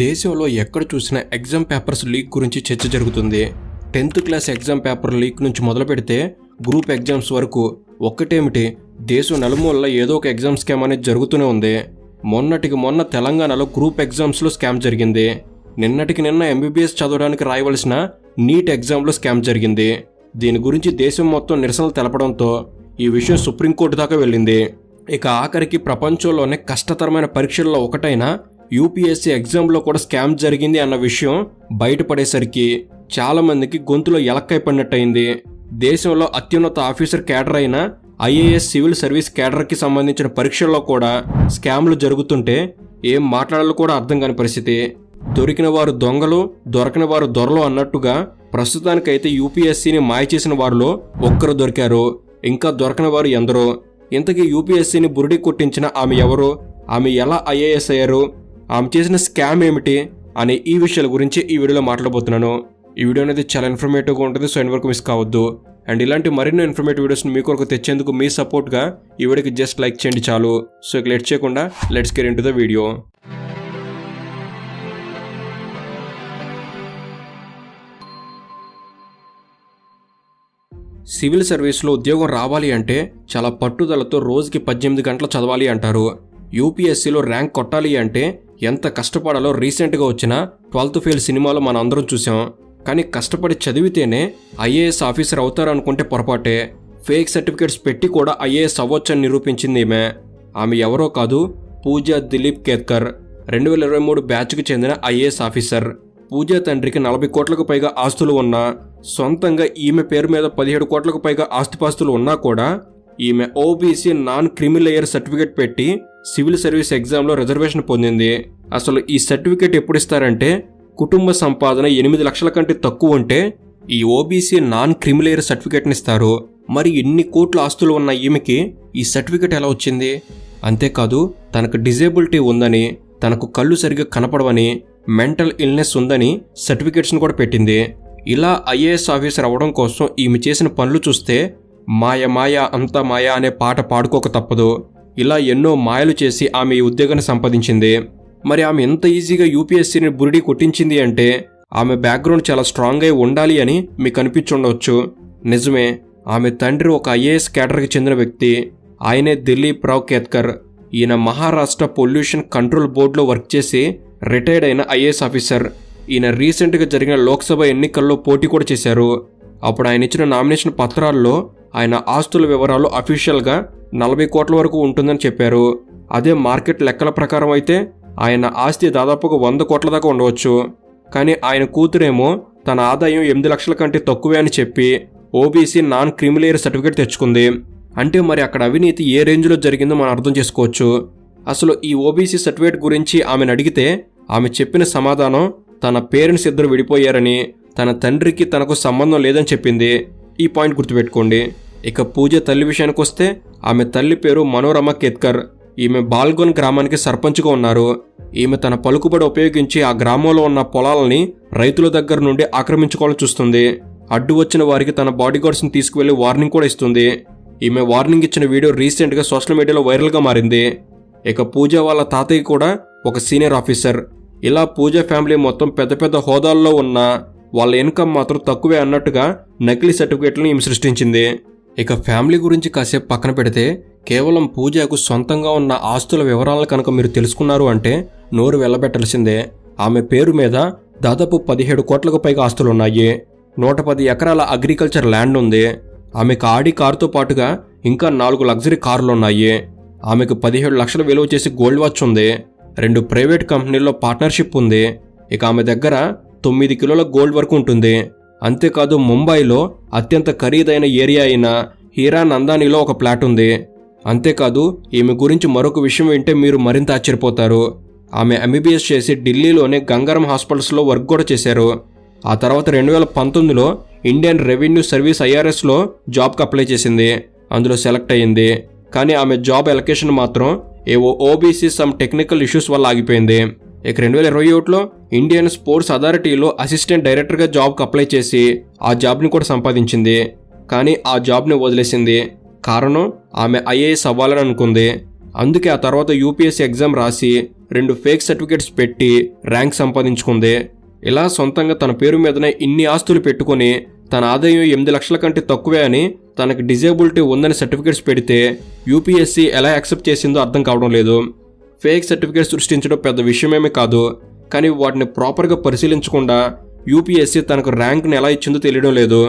దేశంలో ఎక్కడ చూసినా ఎగ్జామ్ పేపర్స్ లీక్ గురించి చర్చ జరుగుతుంది. Tenth class exam paper leak నుంచి మొదలు పెడితే గ్రూప్ ఎగ్జామ్స్ వరకు ఒక్కటేమిటి? దేశం నలుమూలల ఏదో ఒక ఎగ్జామ్ స్కామ్ అనేది జరుగుతూనే ఉంది. మొన్నటికి మొన్న తెలంగాణలో గ్రూప్ ఎగ్జామ్స్లో స్కామ్ జరిగింది. నిన్నటికి నిన్న ఎంబీబీఎస్ చదవడానికి రాయవలసిన నీట్ ఎగ్జామ్లో స్కామ్ జరిగింది. దీని గురించి దేశం మొత్తం నిరసనలు తెలపడంతో ఈ విషయం సుప్రీంకోర్టు దాకా వెళ్ళింది. ఇక ఆఖరికి ప్రపంచంలోనే కష్టతరమైన పరీక్షల్లో ఒకటైన యూపీఎస్సీ ఎగ్జామ్లో కూడా స్కామ్ జరిగింది అన్న విషయం బయటపడేసరికి చాలామందికి గొంతులో ఎలక్కై పడినట్టయింది. దేశంలో అత్యున్నత ఆఫీసర్ కేడర్ అయిన ఐఏఎస్ సివిల్ సర్వీస్ కేడర్కి సంబంధించిన పరీక్షల్లో కూడా స్కామ్లు జరుగుతుంటే ఏం మాట్లాడాలో కూడా అర్థం కాని పరిస్థితి. దొరికిన వారు దొంగలు దొరకని వారు దొరలు అన్నట్టుగా ప్రస్తుతానికైతే యూపీఎస్సీని మాయ చేసిన వారిలో ఒక్కరు దొరికారు. ఇంకా దొరకని వారు ఎందరో. ఇంతకీ యూపీఎస్సీని బురిడి కొట్టించిన ఆమె ఎవరు? ఆమె ఎలా ఐఏఎస్ అయ్యారు? ఆమె చేసిన స్కామ్ ఏమిటి అనే ఈ విషయాల గురించి ఈ వీడియోలో మాట్లాడబోతున్నాను. ఈ వీడియో అనేది చాలా ఇన్ఫర్మేటివ్గా ఉంటుంది సో ఎండ్ వరకు మిస్ కావద్దు. అండ్ ఇలాంటి మరిన్ని ఇన్ఫర్మేటివ్ వీడియోస్ని మీ కొరకు తెచ్చేందుకు మీ సపోర్ట్గా ఈ వీడియోకి జస్ట్ లైక్ చేయండి చాలు. సో ఇక లెట్ చేయకుండా let's get into the video civil సర్వీస్లో ఉద్యోగం రావాలి అంటే చాలా పట్టుదలతో రోజుకి పద్దెనిమిది గంటలు చదవాలి అంటారు. యూపీఎస్సీలో ర్యాంక్ కొట్టాలి అంటే ఎంత కష్టపడాలో రీసెంట్గా వచ్చిన ట్వెల్త్ ఫెయిల్ సినిమాలో మనం అందరం చూసాం కానీ కష్టపడి చదివితేనే ఐఏఎస్ ఆఫీసర్ అవుతారనుకుంటే పొరపాటే. ఫేక్ సర్టిఫికేట్స్ పెట్టి కూడా ఐఏఎస్ అవ్వచ్చని నిరూపించింది ఈమె. ఆమె ఎవరో కాదు పూజ దిలీప్ కేత్కర్. రెండు వేల ఇరవై మూడు బ్యాచ్కు చెందిన ఐఏఎస్ ఆఫీసర్. పూజ తండ్రికి నలభై కోట్లకు పైగా ఆస్తులు ఉన్నా సొంతంగా ఈమె పేరు మీద పదిహేడు కోట్లకు పైగా ఆస్తిపాస్తులు ఉన్నా కూడా ఈమె OBC non creamy layer certificate పెట్టి సివిల్ సర్వీస్ ఎగ్జామ్లో రిజర్వేషన్ పొందింది. అసలు ఈ సర్టిఫికేట్ ఎప్పుడు ఇస్తారంటే కుటుంబ సంపాదన ఎనిమిది లక్షల కంటే తక్కువ ఉంటే ఈ ఓబీసీ నాన్ క్రిమిలేయర్ సర్టిఫికేట్ని ఇస్తారు. మరి ఎన్ని కోట్ల ఆస్తులు ఉన్న ఈమెకి ఈ సర్టిఫికేట్ ఎలా వచ్చింది? అంతేకాదు తనకు డిజేబిలిటీ ఉందని తనకు కళ్ళు సరిగ్గా కనపడవని మెంటల్ ఇల్నెస్ ఉందని సర్టిఫికేట్స్ని కూడా పెట్టింది. ఇలా ఐఏఎస్ ఆఫీసర్ అవ్వడం కోసం ఈమె చేసిన పనులు చూస్తే మాయ మాయ అంతా మాయ అనే పాట పాడుకోక తప్పదు. ఇలా ఎన్నో మాయలు చేసి ఆమె ఈ ఉద్యోగాన్ని సంపాదించింది. మరి ఆమె ఎంత ఈజీగా యూపీఎస్సీని బురిడి కొట్టించింది అంటే ఆమె బ్యాక్గ్రౌండ్ చాలా స్ట్రాంగ్ అయి ఉండాలి అని మీకు అనిపించుండవచ్చు నిజమే ఆమె తండ్రి ఒక ఐఏఎస్ కేటర్కి చెందిన వ్యక్తి. ఆయనే దిలీప్ రావ్ కేత్కర్. ఈయన మహారాష్ట్ర పొల్యూషన్ కంట్రోల్ బోర్డులో వర్క్ చేసి రిటైర్డ్ అయిన ఐఏఎస్ ఆఫీసర్. ఈయన రీసెంట్గా జరిగిన లోక్సభ ఎన్నికల్లో పోటీ కూడా చేశారు. అప్పుడు ఆయన ఇచ్చిన నామినేషన్ పత్రాల్లో ఆయన ఆస్తుల వివరాలు అఫీషియల్గా నలభై కోట్ల వరకు ఉంటుందని చెప్పారు. అదే మార్కెట్ లెక్కల ప్రకారం అయితే ఆయన ఆస్తి దాదాపుగా వంద కోట్ల దాకా ఉండవచ్చు. కానీ ఆయన కూతురేమో తన ఆదాయం ఎనిమిది లక్షల కంటే తక్కువే అని చెప్పి ఓబీసీ నాన్ క్రిమిలేయర్ సర్టిఫికేట్ తెచ్చుకుంది. అంటే మరి అక్కడ అవినీతి ఏ రేంజ్లో జరిగిందో మనం అర్థం చేసుకోవచ్చు. అసలు ఈ ఓబీసీ సర్టిఫికేట్ గురించి ఆమెను అడిగితే ఆమె చెప్పిన సమాధానం తన పేరెంట్స్ ఇద్దరు విడిపోయారని తన తండ్రికి తనకు సంబంధం లేదని చెప్పింది. ఈ పాయింట్ గుర్తుపెట్టుకోండి. ఇక పూజ తల్లి విషయానికి వస్తే ఆమె తల్లి పేరు మనోరమ కేత్కర్. ఈమె బాల్గోన్ గ్రామానికి సర్పంచ్గా ఉన్నారు. ఈమె తన పలుకుబడి ఉపయోగించి ఆ గ్రామంలో ఉన్న పొలాలని రైతుల దగ్గర నుండి ఆక్రమించుకోవాలని చూస్తుంది. అడ్డు వచ్చిన వారికి తన బాడీగార్డ్స్ని తీసుకువెళ్ళి వార్నింగ్ కూడా ఇస్తుంది. ఈమె వార్నింగ్ ఇచ్చిన వీడియో రీసెంట్గా సోషల్ మీడియాలో వైరల్గా మారింది. ఇక పూజ వాళ్ళ తాతయ్య కూడా ఒక సీనియర్ ఆఫీసర్. ఇలా పూజ ఫ్యామిలీ మొత్తం పెద్ద పెద్ద హోదాల్లో ఉన్న వాళ్ళ ఇన్కమ్ మాత్రం తక్కువే అన్నట్టుగా నకిలీ సర్టిఫికేట్లను ఈమె సృష్టించింది. ఇక ఫ్యామిలీ గురించి కాసేపు పక్కన పెడితే కేవలం పూజకు సొంతంగా ఉన్న ఆస్తుల వివరాలను కనుక మీరు తెలుసుకున్నారు అంటే నోరు వెళ్ళబెట్టాల్సిందే ఆమె పేరు మీద దాదాపు పదిహేడు కోట్లకు పైగా ఆస్తులున్నాయి. నూట పది ఎకరాల అగ్రికల్చర్ ల్యాండ్ ఉంది. ఆమెకు ఆడి కారుతో పాటుగా ఇంకా నాలుగు లగ్జరీ కార్లు ఉన్నాయి ఆమెకు పదిహేడు లక్షల విలువ చేసి గోల్డ్ వాచ్ ఉంది. రెండు ప్రైవేట్ కంపెనీల్లో పార్ట్నర్షిప్ ఉంది. ఇక ఆమె దగ్గర తొమ్మిది కిలోల గోల్డ్ వరకు ఉంటుంది. అంతేకాదు ముంబైలో అత్యంత ఖరీదైన ఏరియా అయిన హీరా నందానిలో ఒక ప్లాట్ ఉంది. అంతేకాదు ఈమె గురించి మరొక విషయం వింటే మీరు మరింత ఆశ్చర్యపోతారు. ఆమె ఎంబీబీఎస్ చేసి ఢిల్లీలోనే గంగారం హాస్పిటల్స్లో వర్క్ కూడా చేశారు. ఆ తర్వాత రెండు వేల పంతొమ్మిదిలో ఇండియన్ రెవెన్యూ సర్వీస్ ఐఆర్ఎస్లో జాబ్కి అప్లై చేసింది. అందులో సెలెక్ట్ అయ్యింది. కానీ ఆమె జాబ్ ఎలకేషన్ మాత్రం ఏవో ఓబీసీ సమ్ టెక్నికల్ ఇష్యూస్ వల్ల ఆగిపోయింది. ఇక రెండు వేల ఇరవై ఒకటిలో ఇండియన్ స్పోర్ట్స్ అథారిటీలో అసిస్టెంట్ డైరెక్టర్గా జాబ్కి అప్లై చేసి ఆ జాబ్ని కూడా సంపాదించింది. కానీ ఆ జాబ్ని వదిలేసింది. కారణం ఆమె ఐఏఎస్ అవ్వాలని అనుకుంది. అందుకే ఆ తర్వాత యూపీఎస్సీ ఎగ్జామ్ రాసి రెండు ఫేక్ సర్టిఫికేట్స్ పెట్టి ర్యాంక్ సంపాదించుకుంది. ఇలా సొంతంగా తన పేరు మీదనే ఇన్ని ఆస్తులు పెట్టుకొని తన ఆదాయం ఎనిమిది లక్షల కంటే తక్కువే అని తనకు డిజేబిలిటీ ఉందని సర్టిఫికేట్స్ పెడితే యూపీఎస్సీ ఎలా యాక్సెప్ట్ చేసిందో అర్థం కావడం లేదు. ఫేక్ సర్టిఫికేట్ సృష్టించడం పెద్ద విషయమేమీ కాదు కానీ వాటిని ప్రాపర్గా పరిశీలించకుండా యూపీఎస్సీ తనకు ర్యాంక్ని ఎలా ఇచ్చిందో తెలియడం లేదు.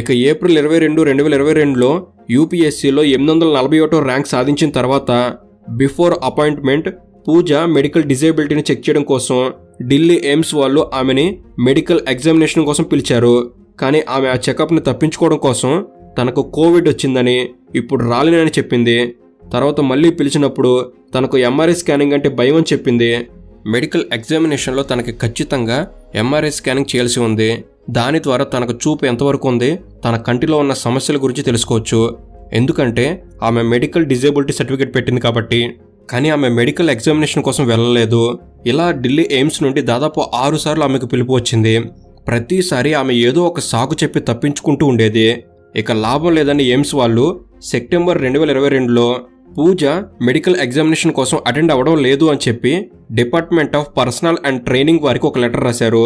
ఇక ఏప్రిల్ ఇరవై రెండు రెండు వేల ఇరవై రెండులో యూపీఎస్సీలో ఎనిమిది వందల నలభై ఒకటో ర్యాంక్ సాధించిన తర్వాత బిఫోర్ అపాయింట్మెంట్ పూజ మెడికల్ డిజేబిలిటీని చెక్ చేయడం కోసం ఢిల్లీ ఎయిమ్స్ వాళ్ళు ఆమెని మెడికల్ ఎగ్జామినేషన్ కోసం పిలిచారు. కానీ ఆమె ఆ చెకప్ని తప్పించుకోవడం కోసం తనకు కోవిడ్ వచ్చిందని ఇప్పుడు రాలేనని చెప్పింది. తర్వాత మళ్ళీ పిలిచినప్పుడు తనకు ఎంఆర్ఐ స్కానింగ్ అంటే భయం అని చెప్పింది. మెడికల్ ఎగ్జామినేషన్లో తనకి ఖచ్చితంగా ఎంఆర్ఐ స్కానింగ్ చేయాల్సి ఉంది. దాని ద్వారా తనకు చూపు ఎంతవరకు ఉంది? తన కంటిలో ఉన్న సమస్యల గురించి తెలుసుకోవచ్చు. ఎందుకంటే ఆమె మెడికల్ డిజేబిలిటీ సర్టిఫికేట్ పెట్టింది కాబట్టి. కానీ ఆమె మెడికల్ ఎగ్జామినేషన్ కోసం వెళ్ళలేదు. ఇలా ఢిల్లీ ఎయిమ్స్ నుండి దాదాపు ఆరు సార్లు ఆమెకు పిలుపు వచ్చింది. ప్రతిసారి ఆమె ఏదో ఒక సాకు చెప్పి తప్పించుకుంటూ ఉండేది. ఇక లాభం లేదని ఎయిమ్స్ వాళ్ళు సెప్టెంబర్ రెండు వేల ఇరవై రెండులో పూజ మెడికల్ ఎగ్జామినేషన్ కోసం అటెండ్ అవ్వడం లేదు అని చెప్పి department of personnel and training వారికి ఒక లెటర్ రాశారు.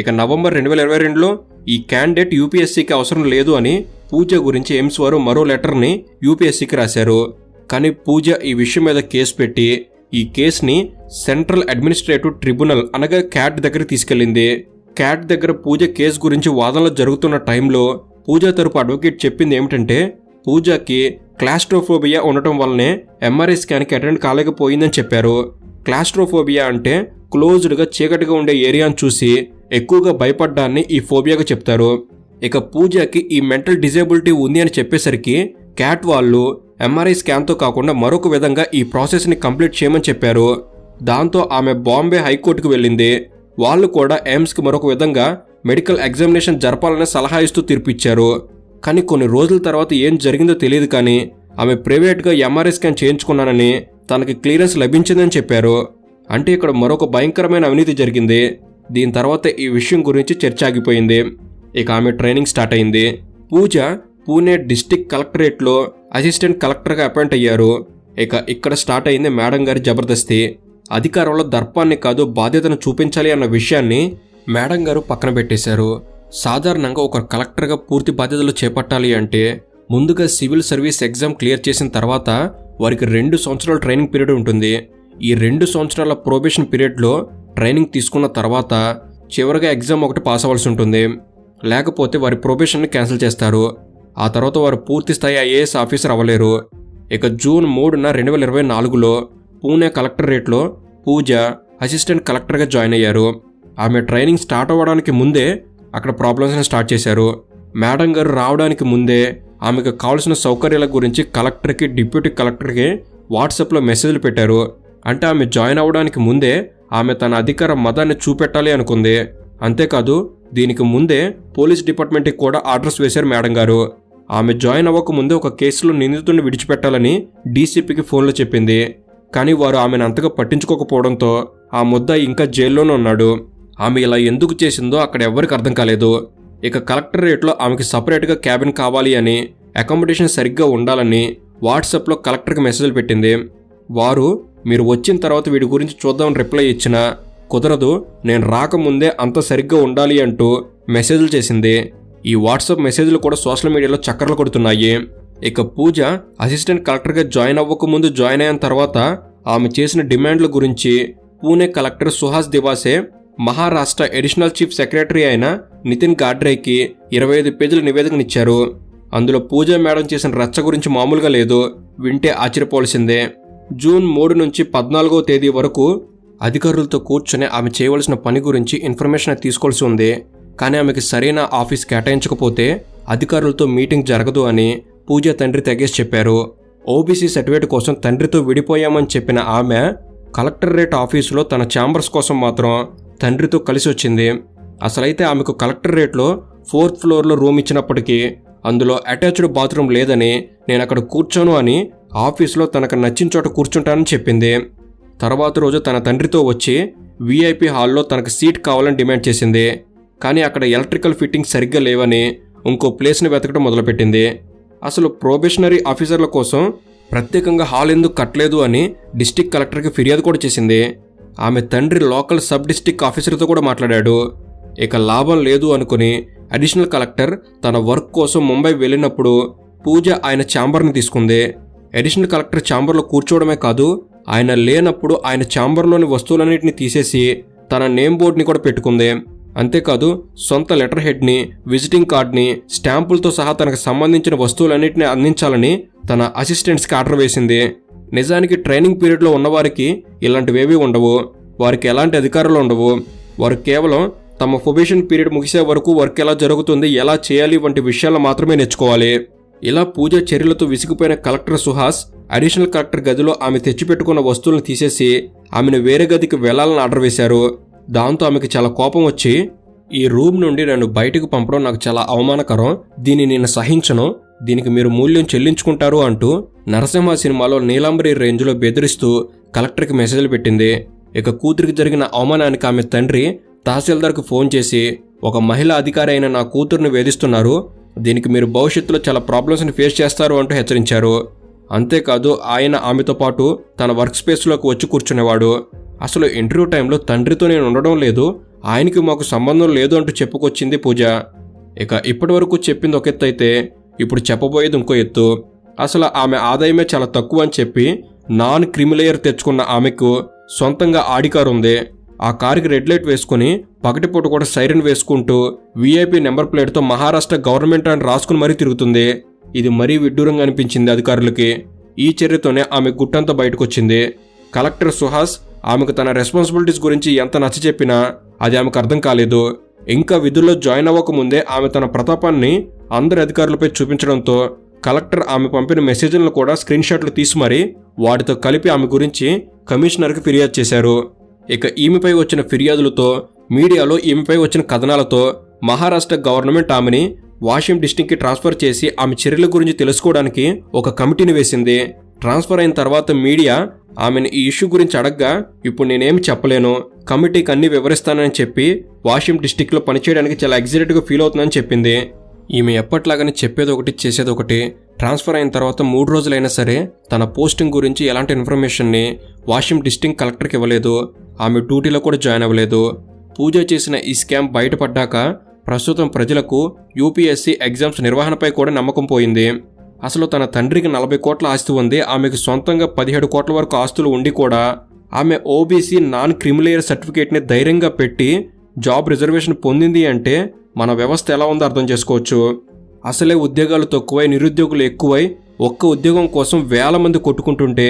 ఇక నవంబర్ రెండు వేల ఇరవై రెండులో ఈ క్యాండిడేట్ యూపీఎస్సీకి అవసరం లేదు అని పూజ గురించి ఎయిమ్స్ వారు మరో లెటర్ని యూపీఎస్సీకి రాశారు. కానీ పూజ ఈ విషయం మీద కేసు పెట్టి ఈ కేసుని సెంట్రల్ అడ్మినిస్ట్రేటివ్ ట్రిబ్యునల్ అనగా క్యాట్ దగ్గర తీసుకెళ్ళింది. క్యాట్ దగ్గర పూజ కేసు గురించి వాదనలు జరుగుతున్న టైంలో పూజ తరపు అడ్వకేట్ చెప్పింది ఏమిటంటే పూజకి క్లాస్ట్రోఫోబియా ఉండటం వల్లనే ఎంఆర్ఐ స్కాన్కి అటెండ్ కాలేకపోయిందని చెప్పారు. క్లాస్ట్రోఫోబియా అంటే క్లోజ్డ్గా చీకటిగా ఉండే ఏరియాను చూసి ఎక్కువగా భయపడ్డాన్ని ఈ ఫోబియాగా చెప్తారు. ఇక పూజకి ఈ మెంటల్ డిజేబిలిటీ ఉంది అని చెప్పేసరికి క్యాట్ వాళ్ళు ఎంఆర్ఐ స్కాన్తో కాకుండా మరొక విధంగా ఈ ప్రాసెస్ని కంప్లీట్ చేయమని చెప్పారు. దాంతో ఆమె బాంబే హైకోర్టుకు వెళ్ళింది. వాళ్ళు కూడా ఎయిమ్స్కి మరొక విధంగా మెడికల్ ఎగ్జామినేషన్ జరపాలని సలహా ఇస్తూ తీర్పిచ్చారు. కానీ కొన్ని రోజుల తర్వాత ఏం జరిగిందో తెలియదు కానీ ఆమె ప్రైవేట్గా ఎంఆర్ఐ స్కాన్ చేయించుకున్నానని తనకి క్లియరెన్స్ లభించిందని చెప్పారు. అంటే ఇక్కడ మరొక భయంకరమైన అవినీతి జరిగింది. దీని తర్వాత ఈ విషయం గురించి చర్చ ఆగిపోయింది ఇక ఆమె ట్రైనింగ్ స్టార్ట్ అయింది. పూజ పూణే డిస్టిక్ కలెక్టరేట్లో అసిస్టెంట్ కలెక్టర్గా అపాయింట్ అయ్యారు. ఇక ఇక్కడ స్టార్ట్ అయింది మేడం గారి జబర్దస్తి. అధికారంలో దర్పాన్ని కాదు బాధ్యతను చూపించాలి అన్న విషయాన్ని మేడం గారు పక్కన పెట్టేశారు. సాధారణంగా ఒక కలెక్టర్గా పూర్తి బాధ్యతలు చేపట్టాలి అంటే ముందుగా సివిల్ సర్వీస్ ఎగ్జామ్ క్లియర్ చేసిన తర్వాత వారికి రెండు సంవత్సరాల ట్రైనింగ్ పీరియడ్ ఉంటుంది. ఈ రెండు సంవత్సరాల ప్రొబేషన్ పీరియడ్లో ట్రైనింగ్ తీసుకున్న తర్వాత చివరిగా ఎగ్జామ్ ఒకటి పాస్ అవ్వాల్సి ఉంటుంది. లేకపోతే వారి ప్రొబేషన్ని క్యాన్సిల్ చేస్తారు. ఆ తర్వాత వారు పూర్తి స్థాయి ఐఏఎస్ ఆఫీసర్ అవ్వలేరు. ఇక జూన్ మూడున రెండు వేల ఇరవై నాలుగులో పూణే కలెక్టరేట్లో పూజ అసిస్టెంట్ కలెక్టర్గా జాయిన్ అయ్యారు. ఆమె ట్రైనింగ్ స్టార్ట్ అవ్వడానికి ముందే అక్కడ ప్రాబ్లమ్స్ని స్టార్ట్ చేశారు. మేడం గారు రావడానికి ముందే ఆమెకు కావాల్సిన సౌకర్యాల గురించి కలెక్టర్కి డిప్యూటీ కలెక్టర్కి వాట్సాప్లో మెసేజ్లు పెట్టారు. అంటే ఆమె జాయిన్ అవ్వడానికి ముందే ఆమె తన అధికార మతాన్ని చూపెట్టాలి అనుకుంది. అంతేకాదు దీనికి ముందే పోలీస్ డిపార్ట్మెంట్కి కూడా ఆర్డర్స్ వేశారు మేడం గారు. ఆమె జాయిన్ అవ్వక ముందే ఒక కేసులో నిందితుడిని విడిచిపెట్టాలని డీసీపీకి ఫోన్లో చెప్పింది. కానీ వారు ఆమెను అంతగా పట్టించుకోకపోవడంతో ఆ ముద్ద ఇంకా జైల్లోనే ఉన్నాడు. ఆమె ఇలా ఎందుకు చేసిందో అక్కడ ఎవ్వరికి అర్థం కాలేదు. ఇక కలెక్టరేట్లో ఆమెకి సపరేట్గా క్యాబిన్ కావాలి అని అకామిడేషన్ సరిగ్గా ఉండాలని వాట్సాప్లో కలెక్టర్కి మెసేజ్లు పెట్టింది. వారు మీరు వచ్చిన తర్వాత వీడి గురించి చూద్దామని రిప్లై ఇచ్చిన కుదరదు నేను రాకముందే అంత సరిగ్గా ఉండాలి అంటూ మెసేజ్లు చేసింది. ఈ వాట్సాప్ మెసేజ్లు కూడా సోషల్ మీడియాలో చక్కర్లు కొడుతున్నాయి. ఇక పూజ అసిస్టెంట్ కలెక్టర్గా జాయిన్ అవ్వకముందు జాయిన్ అయిన తర్వాత ఆమె చేసిన డిమాండ్ల గురించి Pune collector Suhas Diwase Maharashtra additional chief secretary అయిన నితిన్ గాడ్రేకి ఇరవై ఐదు పేజీల నివేదికనిచ్చారు. అందులో పూజ మేడం చేసిన రచ్చ గురించి మామూలుగా లేదు వింటే ఆశ్చర్యపోవలసిందే. జూన్ మూడు నుంచి పద్నాలుగో తేదీ వరకు అధికారులతో కూర్చొని ఆమె చేయవలసిన పని గురించి ఇన్ఫర్మేషన్ తీసుకోవాల్సి ఉంది. కానీ ఆమెకి సరైన ఆఫీస్ కేటాయించకపోతే అధికారులతో మీటింగ్ జరగదు అని పూజ తండ్రి తెగేసి చెప్పారు. ఓబీసీ సర్టిఫికేట్ కోసం తండ్రితో విడిపోయామని చెప్పిన ఆమె కలెక్టరేట్ ఆఫీసులో తన ఛాంబర్స్ కోసం మాత్రం తండ్రితో కలిసి వచ్చింది. అసలైతే ఆమెకు కలెక్టరేట్లో ఫోర్త్ ఫ్లోర్లో రూమ్ ఇచ్చినప్పటికీ అందులో అటాచ్డ్ బాత్రూమ్ లేదని నేను అక్కడ కూర్చోను అని ఆఫీస్లో తనకు నచ్చిన చోట కూర్చుంటానని చెప్పింది. తర్వాత రోజు తన తండ్రితో వచ్చి వీఐపీ హాల్లో తనకు సీట్ కావాలని డిమాండ్ చేసింది. కానీ అక్కడ ఎలక్ట్రికల్ ఫిట్టింగ్ సరిగ్గా లేవని ఇంకో ప్లేస్ని వెతకడం మొదలుపెట్టింది. అసలు ప్రొబేషనరీ ఆఫీసర్ల కోసం ప్రత్యేకంగా హాల్ ఎందుకు కట్టలేదు అని డిస్టిక్ కలెక్టర్కి ఫిర్యాదు కూడా చేసింది. ఆమె తండ్రి లోకల్ సబ్ డిస్టిక్ ఆఫీసర్తో కూడా మాట్లాడాడు. ఇక లాభం లేదు అనుకుని అడిషనల్ కలెక్టర్ తన వర్క్ కోసం ముంబై వెళ్ళినప్పుడు పూజ ఆయన ఛాంబర్ని తీసుకుంది. అడిషనల్ కలెక్టర్ ఛాంబర్లో కూర్చోవడమే కాదు ఆయన లేనప్పుడు ఆయన ఛాంబర్లోని వస్తువులన్నింటినీ తీసేసి తన నేమ్ బోర్డ్ని కూడా పెట్టుకుంది. అంతేకాదు సొంత లెటర్ హెడ్ని విజిటింగ్ కార్డ్ని స్టాంపులతో సహా తనకు సంబంధించిన వస్తువులన్నింటినీ అందించాలని తన అసిస్టెంట్స్కి ఆర్డర్ వేసింది. నిజానికి ట్రైనింగ్ పీరియడ్లో ఉన్నవారికి ఇలాంటివేవీ ఉండవు. వారికి ఎలాంటి అధికారాలు ఉండవు. వారు కేవలం తమ ప్రొబేషన్ పీరియడ్ ముగిసే వరకు వర్క్ ఎలా జరుగుతుంది ఎలా చేయాలి వంటి విషయాలు మాత్రమే నేర్చుకోవాలి. ఇలా పూజ చర్యలతో విసిగిపోయిన కలెక్టర్ సుహాస్ అడిషనల్ కలెక్టర్ గదిలో ఆమె తెచ్చిపెట్టుకున్న వస్తువులను తీసేసి ఆమెను వేరే గదికి వెళ్ళాలని ఆర్డర్ వేశారు. దాంతో ఆమెకు చాలా కోపం వచ్చి ఈ రూమ్ నుండి నన్ను బయటకు పంపడం నాకు చాలా అవమానకరం. దీన్ని నేను సహించను. దీనికి మీరు మూల్యం చెల్లించుకుంటారు అంటూ నరసింహ సినిమాలో నీలాంబరి రేంజ్లో బెదిరిస్తూ కలెక్టర్కి మెసేజ్లు పెట్టింది. ఇక కూతురికి జరిగిన అవమానానికి ఆమె తండ్రి తహసీల్దార్కు ఫోన్ చేసి ఒక మహిళా అధికారి అయిన నా కూతురుని వేధిస్తున్నారు. దీనికి మీరు భవిష్యత్తులో చాలా ప్రాబ్లమ్స్ని ఫేస్ చేస్తారు అంటూ హెచ్చరించారు. అంతేకాదు ఆయన ఆమెతో పాటు తన వర్క్ స్పేస్లోకి వచ్చి కూర్చునేవాడు. అసలు ఇంటర్వ్యూ టైంలో తండ్రితో నేను ఉండడం లేదు. ఆయనకి మాకు సంబంధం లేదు అంటూ చెప్పుకొచ్చింది పూజ. ఇక ఇప్పటి వరకు చెప్పింది ఒక ఎత్తు అయితే ఇప్పుడు చెప్పబోయేది ఇంకో ఎత్తు. అసలు ఆమె ఆదాయమే చాలా తక్కువ అని చెప్పి నాన్ క్రిమిలేయర్ తెచ్చుకున్న ఆమెకు సొంతంగా ఆడి కారు ఉంది. ఆ కారుకి రెడ్ లైట్ వేసుకుని పగటిపూట కూడా సైరన్ వేసుకుంటూ వీఐపీ నెంబర్ ప్లేట్తో మహారాష్ట్ర గవర్నమెంట్ అని రాసుకుని మరీ తిరుగుతుంది. ఇది మరీ విడ్డూరంగా అనిపించింది అధికారులకి. ఈ చర్యతోనే ఆమె గుట్టంతా బయటకొచ్చింది. కలెక్టర్ సుహాస్ ఆమెకు తన రెస్పాన్సిబిలిటీస్ గురించి ఎంత నచ్చ చెప్పినా అది ఆమెకు అర్థం కాలేదు. ఇంకా విధుల్లో జాయిన్ అవ్వకముందే ఆమె తన ప్రతాపాన్ని అందరి అధికారులపై చూపించడంతో కలెక్టర్ ఆమె పంపిన మెసేజ్లను కూడా స్క్రీన్ షాట్లు తీసి మరీ వాటితో కలిపి ఆమె గురించి కమిషనర్కి ఫిర్యాదు చేశారు. ఇక ఈమెపై వచ్చిన ఫిర్యాదులతో మీడియాలో ఈమెపై వచ్చిన కథనాలతో మహారాష్ట్ర గవర్నమెంట్ ఆమెని వాషిం డిస్టిక్కి ట్రాన్స్ఫర్ చేసి ఆమె చర్యల గురించి తెలుసుకోవడానికి ఒక కమిటీని వేసింది. ట్రాన్స్ఫర్ అయిన తర్వాత మీడియా ఆమెను ఈ ఇష్యూ గురించి అడగ్గా ఇప్పుడు నేనేమి చెప్పలేను. కమిటీకి అన్ని వివరిస్తానని చెప్పి వాషిం డిస్టిక్లో పనిచేయడానికి చాలా ఎగ్జైటెడ్గా ఫీల్ అవుతుందని చెప్పింది. ఈమె ఎప్పట్లాగానే చెప్పేది ఒకటి చేసేది ఒకటి. ట్రాన్స్ఫర్ అయిన తర్వాత మూడు రోజులైనా సరే తన పోస్టింగ్ గురించి ఎలాంటి ఇన్ఫర్మేషన్ని వాషింగ్ డిస్టింగ్ కలెక్టర్కి ఇవ్వలేదు. ఆమె డ్యూటీలో కూడా జాయిన్ అవ్వలేదు. పూజ చేసిన ఈ స్కామ్ బయటపడ్డాక ప్రస్తుతం ప్రజలకు యూపీఎస్సీ ఎగ్జామ్స్ నిర్వహణపై కూడా నమ్మకం పోయింది. అసలు తన తండ్రికి నలభై కోట్ల ఆస్తి ఉంది. ఆమెకు సొంతంగా పదిహేడు కోట్ల వరకు ఆస్తులు ఉండి కూడా ఆమె ఓబీసీ నాన్ క్రిమిలేయర్ సర్టిఫికేట్ని ధైర్యంగా పెట్టి జాబ్ రిజర్వేషన్ పొందింది అంటే మన వ్యవస్థ ఎలా ఉందో అర్థం చేసుకోవచ్చు. అసలే ఉద్యోగాలు తక్కువై నిరుద్యోగులు ఎక్కువై ఒక్క ఉద్యోగం కోసం వేల మంది కొట్టుకుంటుంటే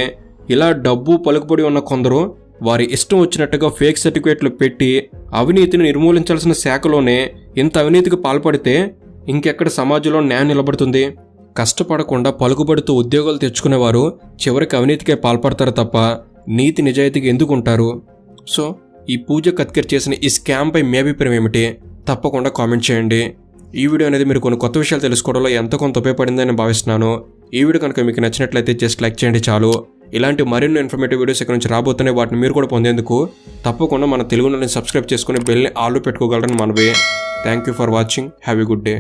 ఇలా డబ్బు పలుకుబడి ఉన్న కొందరు వారి ఇష్టం వచ్చినట్టుగా ఫేక్ సర్టిఫికేట్లు పెట్టి అవినీతిని నిర్మూలించాల్సిన శాఖలోనే ఇంత అవినీతికి పాల్పడితే ఇంకెక్కడ సమాజంలో న్యాయం నిలబడుతుంది? కష్టపడకుండా పలుకుబడుతూ ఉద్యోగాలు తెచ్చుకునేవారు చివరికి అవినీతికే పాల్పడతారు తప్ప నీతి నిజాయితీకి ఎందుకు ఉంటారు సో ఈ పూజ కత్కర్ చేసిన ఈ స్కామ్పై మీ అభిప్రాయం ఏమిటి? తప్పకుండా కామెంట్ చేయండి. ఈ వీడియో అనేది మీరు కొన్ని కొత్త విషయాలు తెలుసుకోవడంలో ఎంత కొంత ఉపయోగపడిందని భావిస్తున్నాను. ఈ వీడియో కనుక మీకు నచ్చినట్లయితే జస్ట్ లైక్ చేయండి చాలు. ఇలాంటి మరిన్ని ఇన్ఫర్మేటివ్ వీడియోస్ ఇక్కడ నుంచి రాబోతున్నాయి. వాటిని మీరు కూడా పొందేందుకు తప్పకుండా మన తెలుగు సబ్స్క్రైబ్ చేసుకుని బెల్ని ఆలు పెట్టుకోగలరని మనవి. Thank you for watching have a good day